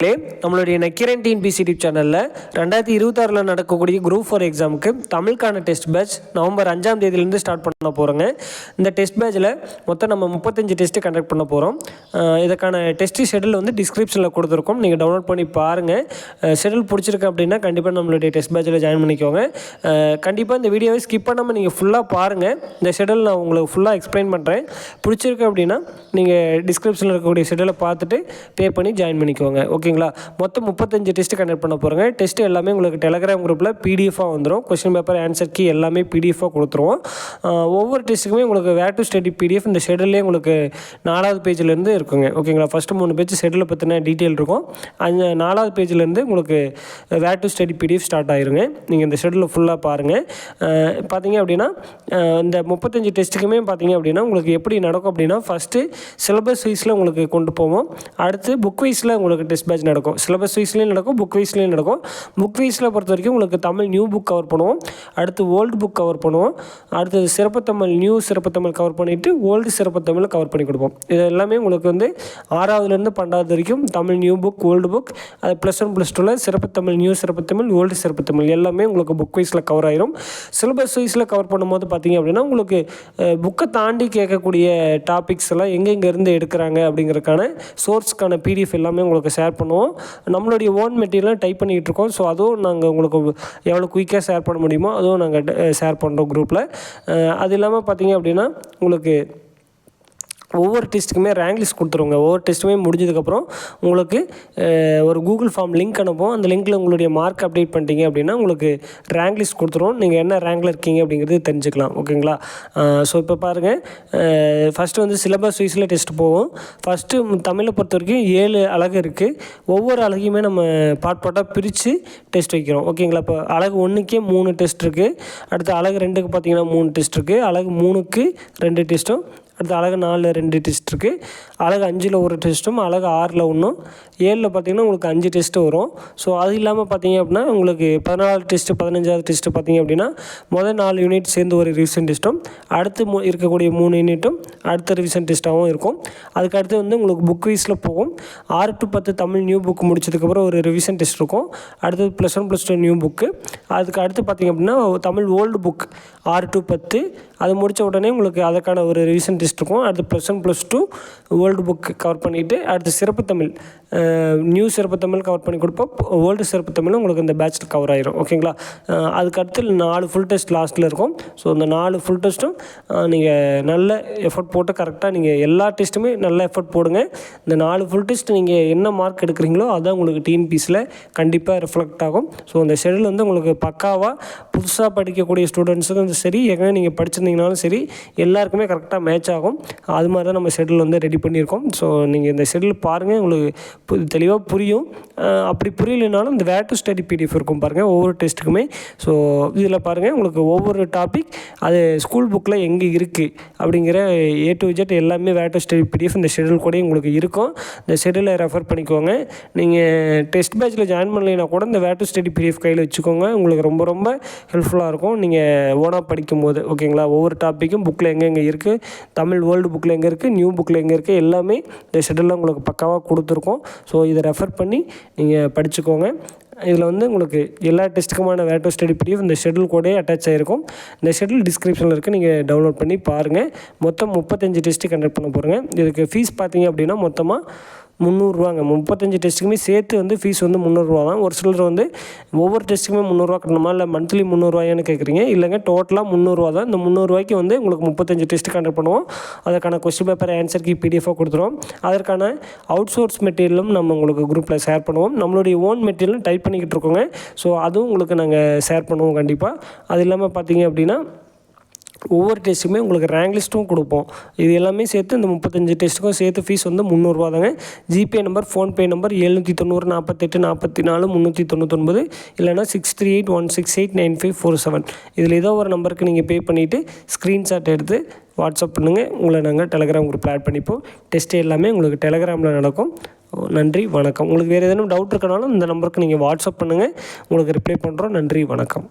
நம்மளுடைய Nakkheeran TNPSC YouTube சேனலில் ரெண்டாயிரத்தி இருபத்தாறில் நடக்கக்கூடிய குரூப் ஃபோர் எக்ஸாமுக்கு தமிழ்க்கான டெஸ்ட் பேட்ச் நவம்பர் அஞ்சாம் தேதியிலேருந்து ஸ்டார்ட் பண்ண போகிறோங்க இந்த டெஸ்ட் பேட்சில் மொத்தம் நம்ம முப்பத்தஞ்சு டெஸ்ட்டு கண்டக்ட் பண்ண போகிறோம் இதுக்கான டெஸ்ட் ஷெடியூல் வந்து டிஸ்கிரிப்ஷனில் கொடுத்துருக்கோம். நீங்கள் டவுன்லோட் பண்ணி பாருங்கள் ஷெடியூல் பிடிச்சிருக்கு அப்படின்னா கண்டிப்பாக நம்மளுடைய டெஸ்ட் பேட்சில் ஜாயின் பண்ணிக்கோங்க. கண்டிப்பாக இந்த வீடியோவை ஸ்கிப் பண்ணாமல் நீங்கள் ஃபுல்லாக பாருங்கள் இந்த ஷெடியூல் நான் உங்களுக்கு ஃபுல்லாக எக்ஸ்பிளைன் பண்ணுறேன் பிடிச்சிருக்கு அப்படின்னா நீங்கள் டிஸ்கிரிப்ஷனில் இருக்கக்கூடிய ஷெடியூலை பார்த்துட்டு பே பண்ணி ஜாயின் பண்ணிக்கோங்க. ஓகே ஓகேங்களா? மொத்தம் முப்பத்தஞ்சு டெஸ்ட் கண்டக்ட் பண்ண போகிறோங்க டெஸ்ட் எல்லாமே உங்களுக்கு டெலகிராம் குரூப்பில் பிடிஎஃபாக வந்துடும் கொஸ்டின் பேப்பர் ஆன்சர் கீ எல்லாமே பிடிஎஃபாக கொடுத்துருவோம். ஒவ்வொரு டெஸ்ட்டுக்குமே உங்களுக்கு வேர் டு ஸ்டடி பிடிஎஃப் இந்த ஷெடியூல்லே உங்களுக்கு நாலாவது பேஜ்லேருந்து இருக்குங்க. ஓகேங்களா? ஃபஸ்ட்டு மூணு பேஜ் ஷெடியூலை பற்றின டீட்டெயில் இருக்கும். அந்த நாலாவது பேஜ்லேருந்து உங்களுக்கு where to study PDF start ஆயிருங்க. நீங்கள் இந்த ஷெடியூலை ஃபுல்லாக பாருங்கள் பார்த்தீங்க அப்படின்னா இந்த முப்பத்தஞ்சு டெஸ்ட்டுக்குமே பார்த்தீங்க அப்படின்னா உங்களுக்கு எப்படி நடக்கும் அப்படின்னா ஃபஸ்ட்டு சிலபஸ் வைஸில் உங்களுக்கு கொண்டு போவோம். அடுத்து புக் வைஸில் உங்களுக்கு டெஸ்ட் பேட்ச் நடக்கும். சிலபஸ் வைஸ்லேயும் நடக்கும் புக் வைஸ்லேயும் நடக்கும். புக் வைஸில் பொறுத்த வரைக்கும் உங்களுக்கு தமிழ் நியூ புக் கவர் பண்ணுவோம். அடுத்து ஓல்டு புக் கவர் பண்ணுவோம். அடுத்தது சிறப்பு தமிழ் நியூ சிறப்பு தமிழ் கவர் பண்ணிவிட்டு ஓல்டு சிறப்பு தமிழ் கவர் பண்ணி கொடுப்போம். இது எல்லாமே உங்களுக்கு வந்து ஆறாவதுலேருந்து பன்னெண்டாவது வரைக்கும் Tamil new book old book அது ப்ளஸ் ஒன் ப்ளஸ் டூவில் சிறப்பு தமிழ் நியூ சிறப்பு தமிழ் ஓல்டு சிறப்பு தமிழ் எல்லாமே உங்களுக்கு புக் வைஸில் கவர் ஆயிரும். சிலபஸ் வைஸில் கவர் பண்ணும்போது பார்த்தீங்க அப்படின்னா உங்களுக்கு புக்கை தாண்டி கேட்கக்கூடிய டாபிக்ஸ் எல்லாம் எங்கெங்கேருந்து எடுக்கிறாங்க அப்படிங்கிறதுக்கான சோர்ஸ்க்கான பிடிஎஃப் எல்லாமே உங்களுக்கு ஷேர் பண்ணுவோம் நம்மளுடைய ஓன் மெட்டீரியலாக டைப் பண்ணிக்கிட்டு இருக்கோம். ஸோ அதுவும் நாங்கள் உங்களுக்கு எவ்வளோ குயிக்காக ஷேர் பண்ண முடியுமோ அதுவும் நாங்கள் ஷேர் பண்ணுறோம் குரூப்பில் அது இல்லாமல் பார்த்தீங்க அப்படின்னா உங்களுக்கு ஒவ்வொரு டெஸ்ட்டுக்குமே ரேங்க் லிஸ்ட் கொடுத்துருவோங்க. ஒவ்வொரு டெஸ்ட்டுமே முடிஞ்சதுக்கப்புறம் உங்களுக்கு ஒரு கூகுள் ஃபார்ம் லிங்க் அனுப்புவோம். அந்த லிங்க்கில் உங்களுடைய மார்க் அப்டேட் பண்ணிட்டீங்க அப்படின்னா உங்களுக்கு ரேங்க் லிஸ்ட் கொடுத்துருவோம் நீங்கள் என்ன ரேங்கில் இருக்கீங்க அப்படிங்கிறது தெரிஞ்சுக்கலாம். ஓகேங்களா? ஸோ இப்போ பாருங்கள் ஃபஸ்ட்டு வந்து சிலபஸ் வைஸில் டெஸ்ட் போவோம். ஃபஸ்ட்டு தமிழை பொறுத்த வரைக்கும் ஏழு அழகு இருக்குது ஒவ்வொரு அழகையுமே நம்ம பாட் பாட்டாக பிரித்து டெஸ்ட் வைக்கிறோம். ஓகேங்களா? இப்போ அழகு ஒன்றுக்கே மூணு டெஸ்ட் இருக்குது அடுத்து அழகு ரெண்டுக்கு பார்த்தீங்கன்னா மூணு டெஸ்ட் இருக்குது அழகு மூணுக்கு ரெண்டு டெஸ்ட்டும் அடுத்து அழகு நாலில் ரெண்டு டெஸ்ட் இருக்குது அழகு அஞ்சில் ஒரு டெஸ்ட்டும் அழகு ஆறில் ஒன்றும். ஏழில் பார்த்தீங்கன்னா உங்களுக்கு அஞ்சு டெஸ்ட்டு வரும். ஸோ அது இல்லாமல் பார்த்தீங்க அப்படின்னா உங்களுக்கு பதினாலு டெஸ்ட்டு பதினஞ்சாவது டெஸ்ட்டு பார்த்தீங்க அப்படின்னா முதல் நாலு யூனிட் சேர்ந்து ஒரு ரிவிஷன் டெஸ்ட்டும் அடுத்து மூ இருக்கக்கூடிய மூணு யூனிட்டும் அடுத்த ரிவிஷன் டெஸ்ட்டாகவும் இருக்கும். அதுக்கு அடுத்து வந்து உங்களுக்கு புக் வைஸில் போகும். ஆறு டு பத்து தமிழ் நியூ புக் முடிச்சதுக்கப்புறம் ஒரு ரிவிஷன் டெஸ்ட் இருக்கும். அடுத்தது plus one plus two new book அதுக்கு அடுத்து பார்த்தீங்க அப்படின்னா தமிழ் ஓல்டு புக் ஆறு டு பத்து அது முடித்த உடனே உங்களுக்கு அதற்கான ஒரு ரிவிஷன் டெஸ்ட் இருக்கும். அடுத்து plus one plus two world book cover பண்ணிவிட்டு அடுத்து சிறப்பு தமிழ் நியூ சிறப்பு தமிழ் கவர் பண்ணி கொடுப்போம். வேர்ல்டு சிறப்பு தமிழும் உங்களுக்கு இந்த பேட்சில் கவர் ஆயிரும். ஓகேங்களா அதுக்கடுத்து அதுக்கு அடுத்து நாலு ஃபுல் டெஸ்ட் லாஸ்ட்டில் இருக்கும். ஸோ இந்த நாலு ஃபுல் டெஸ்ட்டும் நீங்கள் நல்ல எஃபர்ட் போட்டு கரெக்டாக நீங்கள் எல்லா டெஸ்ட்டுமே நல்ல எஃபர்ட் போடுங்க. இந்த நாலு ஃபுல் டெஸ்ட் நீங்கள் என்ன மார்க் எடுக்கிறீங்களோ அதான் உங்களுக்கு டிஎன்பிஸில் கண்டிப்பாக ரிஃப்ளெக்ட் ஆகும். ஸோ இந்த ஷெடியூல் வந்து உங்களுக்கு பக்காவாக புதுசாக படிக்கக்கூடிய ஸ்டூடெண்ட்ஸுக்கும் சரி எங்கே நீங்கள் படிச்சிருந்தீங்கனாலும் சரி எல்லாருக்குமே கரெக்டாக மேட்ச் ஆகும். அது மாதிரி தான் நம்ம ஷெடியூல் வந்து ரெடி பண்ணியிருக்கோம். ஸோ நீங்கள் இந்த ஷெடியூல் பாருங்கள் உங்களுக்கு தெளிவாக புரியும். அப்படி புரியலைனாலும் இந்த வேர் டு ஸ்டடி பிடிஎஃப் இருக்கும் பாருங்கள் ஒவ்வொரு டெஸ்ட்டுக்குமே ஸோ இதில் பாருங்கள் உங்களுக்கு ஒவ்வொரு டாபிக் அது ஸ்கூல் புக்கில் எங்கே இருக்குது அப்படிங்கிற ஏ டு ஜெட் எல்லாமே வேர் டு ஸ்டடி பிடிஎஃப் இந்த ஷெடியூல் கூட உங்களுக்கு இருக்கும். இந்த ஷெடியூலை ரெஃபர் பண்ணிக்கோங்க. நீங்கள் டெஸ்ட் பேட்சில் ஜாயின் பண்ணலைன்னா கூட இந்த வேர் டு ஸ்டடி பிடிஎஃப் கையில் வச்சுக்கோங்க. உங்களுக்கு ரொம்ப ரொம்ப ஹெல்ப்ஃபுல்லாக இருக்கும். நீங்கள் ஓனாக படிக்கும் போது ஓகேங்களா ஒவ்வொரு டாப்பிக்கும் புக்கில் எங்கெங்கே இருக்குது தமிழ் வேர்ல்டு புக்கில் எங்கே இருக்குது நியூ புக்கில் எங்கே இருக்குது எல்லாமே இந்த ஷெடியூலில் உங்களுக்கு பக்காவாக கொடுத்துருக்கோம். ஸோ இதை ரெஃபர் பண்ணி நீங்கள் படிச்சுக்கோங்க. இதில் வந்து உங்களுக்கு எல்லா டெஸ்ட்டுக்குமான வேட்டோ ஸ்டடி பிடிஎஃப் இந்த ஷெட்யூல் கூட அட்டாச் ஆகிருக்கும் இந்த ஷெட்யூல் டிஸ்கிரிப்ஷனில் இருக்குது நீங்கள் டவுன்லோட் பண்ணி பாருங்கள் மொத்தம் முப்பத்தஞ்சு டெஸ்ட்டு கண்டக்ட் பண்ண போகிறேங்க இதுக்கு ஃபீஸ் பார்த்தீங்க அப்படின்னா மொத்தமாக முந்நூறுரூவாங்க முப்பத்தஞ்சு டெஸ்ட்டுக்குமே சேர்த்து வந்து ஃபீஸ் வந்து முந்நூறுரூவா தான். ஒரு சிலர் வந்து ஒவ்வொரு டெஸ்ட்டுக்குமே முந்நூறுரூவா கட்டணுமா? இல்லை மந்த்லி முந்நூறுரூவாயான்னு கேட்குறீங்க இல்லைங்க டோட்டலாக முந்நூறுரூவா தான். இந்த முந்நூறுரூவாய்க்கு வந்து உங்களுக்கு முப்பத்தஞ்சு டெஸ்ட் கண்டக்ட் பண்ணுவோம். அதற்கான கொஸ்டின் பேப்பர் ஆன்சருக்கு பிடிஎஃபாக கொடுத்துருவோம். அதற்கான அவுட் சோர்ஸ் மெட்டீரியலும் நம்ம உங்களுக்கு குரூப்பில் ஷேர் பண்ணுவோம். நம்மளுடைய ஓன் மெட்டீரியலும் டைப் பண்ணிக்கிட்டு இருக்கோங்க. ஸோ அதுவும் உங்களுக்கு நாங்கள் ஷேர் பண்ணுவோம் கண்டிப்பாக அது இல்லாமல் பார்த்தீங்க அப்படின்னா ஒவ்வொரு டெஸ்ட்டுக்குமே உங்களுக்கு ரேங்க் லிஸ்ட்டும் கொடுப்போம். இது எல்லாமே சேர்த்து இந்த முப்பத்தஞ்சு டெஸ்ட்டுக்கும் சேர்த்து ஃபீஸ் வந்து முந்நூறுரூவா தாங்க ஜிபே நம்பர் ஃபோன்பே நம்பர் எழுநூற்றி தொண்ணூறு நாற்பத்தெட்டு நாற்பத்தி நாலு முந்நூற்றி தொண்ணூத்தொன்பது இல்லைனா six three eight one six eight nine five four seven இதில் ஏதோ ஒரு நம்பருக்கு நீங்கள் பே பண்ணிவிட்டு ஸ்க்ரீன்ஷாட் எடுத்து வாட்ஸ்அப் பண்ணுங்கள் உங்களை நாங்கள் டெலகிராம் குரூப்பில் ஆட் பண்ணிப்போம். டெஸ்ட்டு எல்லாமே உங்களுக்கு டெலகிராமில் நடக்கும். நன்றி வணக்கம். உங்களுக்கு வேறு ஏதேனும் டவுட் இருக்கனாலும் இந்த நம்பருக்கு நீங்கள் வாட்ஸ்அப் பண்ணுங்கள் உங்களுக்கு ரிப்ளை பண்ணுறோம் நன்றி வணக்கம்.